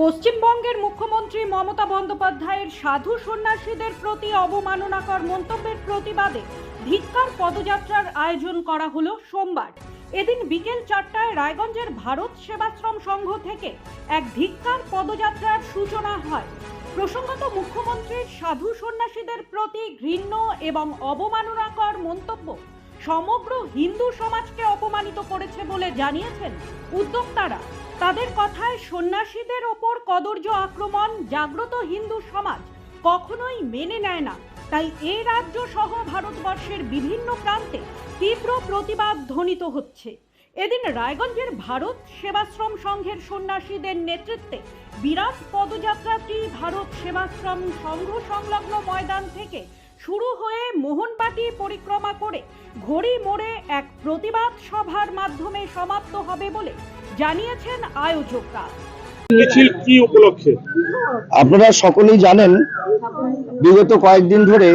পশ্চিমবঙ্গের মুখ্যমন্ত্রী মমতা বন্দ্যোপাধ্যায়ের সাধু সন্ন্যাসীদের প্রতি অবমাননাকর মন্তব্যের প্রতিবাদে ধিক্কার পদযাত্রার আয়োজন করা হলো সোমবার। এদিন বিকেল চারটায় রায়গঞ্জের ভারত সেবাশ্রম সংঘ থেকে এক ধিক্কার পদযাত্রার সূচনা হয়। প্রসঙ্গত মুখ্যমন্ত্রীর সাধু সন্ন্যাসীদের প্রতি ঘৃণ্য এবং অবমাননাকর মন্তব্য সমগ্র হিন্দু সমাজকে অপমানিত করেছে বলে জানিয়েছেন উদ্যোক্তারা। তাদের কথায় সন্ন্যাসীদের ওপর কদর্য আক্রমণ জাগ্রত হিন্দু সমাজ কখনোই মেনে নেয় না। তাই এ রাজ্য সহ ভারতবর্ষের বিভিন্ন প্রান্তে তীব্র প্রতিবাদ ধ্বনিত হচ্ছে। এদিন রায়গঞ্জের ভারত সেবাশ্রম সংঘের সন্ন্যাসীদের নেতৃত্বে বিরাট পদযাত্রাটি ভারত সেবাশ্রম সংঘ সংলগ্ন ময়দান থেকে শুরু হয়ে মোহনবাটি পরিক্রমা করে ঘড়ি মোড়ে এক প্রতিবাদ সভার মাধ্যমে সমাপ্ত হবে বলে জানিয়েছেন আয়োজকরা। মিছিল কি উপলক্ষে? আপনারা সকলেই জানেন বিগত কয়েকদিন ধরে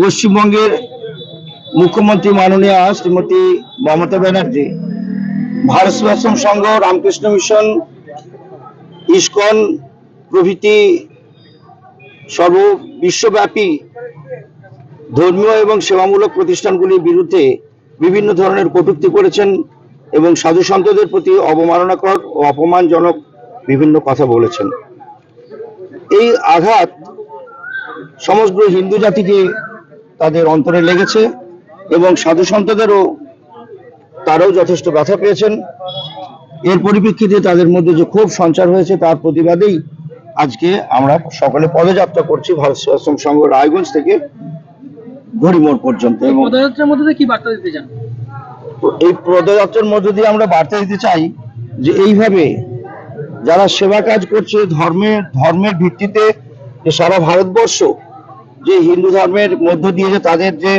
পশ্চিমবঙ্গের মুখ্যমন্ত্রী মাননীয় শ্রীমতী মমতা ব্যানার্জি ভারত সেবাশ্রম সংঘ রামকৃষ্ণ মিশন ইস্কন প্রভৃতি সর্ব বিশ্বব্যাপী ধর্মীয় এবং সেবামূলক প্রতিষ্ঠানগুলির বিরুদ্ধে বিভিন্ন ধরনের কটূক্তি করেছেন এবং সাধু সন্তদের প্রতি অবমাননাকর ও অপমানজনক বিভিন্ন কথা বলেছেন। এই আঘাত সমগ্র হিন্দু জাতিকে তাদের অন্তরে লেগেছে এবং সাধু সন্তদেরও তারাও যথেষ্ট ব্যথা পেয়েছেন। এর পরিপ্রেক্ষিতে তাদের মধ্যে যে ক্ষোভ সঞ্চার হয়েছে তার প্রতিবাদেই আজকে আমরা সকলে পদযাত্রা করছি ভারত সেবাশ্রম সংঘ রায়গঞ্জ থেকে ঘড়িমোড় পর্যন্ত এবং পদযাত্রার মধ্যে কি বার্তা দিতে চান? তো এই পদযাত্রার মধ্য দিয়ে আমরা বার্তা দিতে চাই যে এইভাবে যারা সেবা কাজ করছে ধর্মের ধর্মের ভিত্তিতে যে সারা ভারতবর্ষ যে হিন্দু ধর্মের মধ্য দিয়ে যে তাদের যে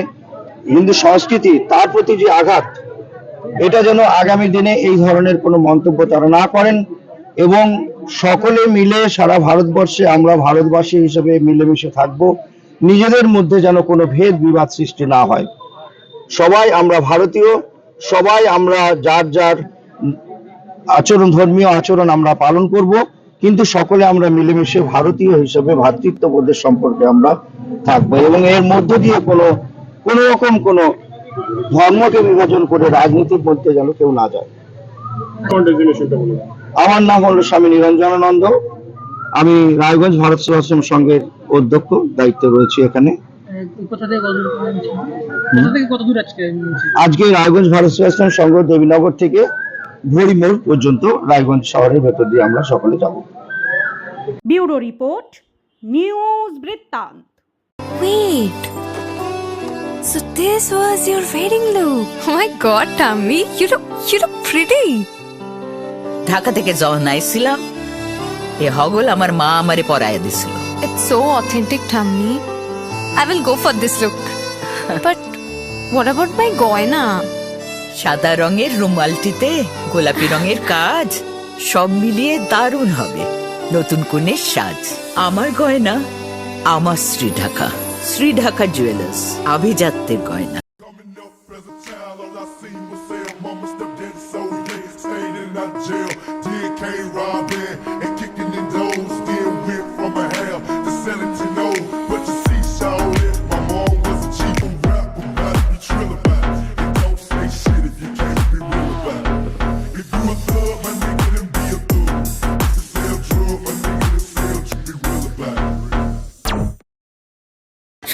হিন্দু সংস্কৃতি তার প্রতি যে আঘাত এটা যেন আগামী দিনে এই ধরনের কোনো মন্তব্য তারা না করেন। এবং সকলে মিলে সারা ভারতবর্ষে আমরা ভারতবাসী হিসেবে মিলেমিশে থাকব। নিজেদের মধ্যে যেন কোনো ভেদ বিবাদ সৃষ্টি না হয়। সবাই আমরা ভারতীয়, সবাই আমরা যার যার আচরণ, ধর্মীয় আচরণ আমরা পালন করব, কিন্তু সকলে আমরা মিলেমিশে ভারতীয় হিসেবে ভ্রাতৃত্ববোধের সম্পর্কে আমরা থাকব এবং এর মধ্য দিয়ে কোনো কোনো রকম কোনো ধর্মকে বিভাজন করে রাজনীতির মধ্যে যেন কেউ না যায়। কন্টিনিউশনটা বলুন আমার নাম হলো স্বামী নিরঞ্জনানন্দ আমি রায়গঞ্জ ভারত সেবাশ্রম সংঘের অধ্যক্ষ দায়িত্ব রয়েছে এখানে আজকে রায়গঞ্জ ভারত সেবাশ্রম সংঘ দেবীনগর থেকে ভরিমোড় পর্যন্ত রায়গঞ্জ শহরের ভেতর দিয়ে আমরা সকলে যাব bureau report news Brittanto Wait. So this was your wedding look. Oh my god, Tammy, you look you look pretty. Dhaka থেকে যখন আইছিলাম এ হগল আমার মা আমারে পরায় দিছিল It's so authentic, Tammy. I will go for this look. but what about my goina? সাদা রঙের রুমালটিতে গোলাপি রঙের কাজ সব মিলিয়ে দারুণ হবে নতুন কনের সাজ আমার গয়না আমার শ্রী ঢাকা শ্রী ঢাকা জুয়েলার্স আভিজাত্যের গয়না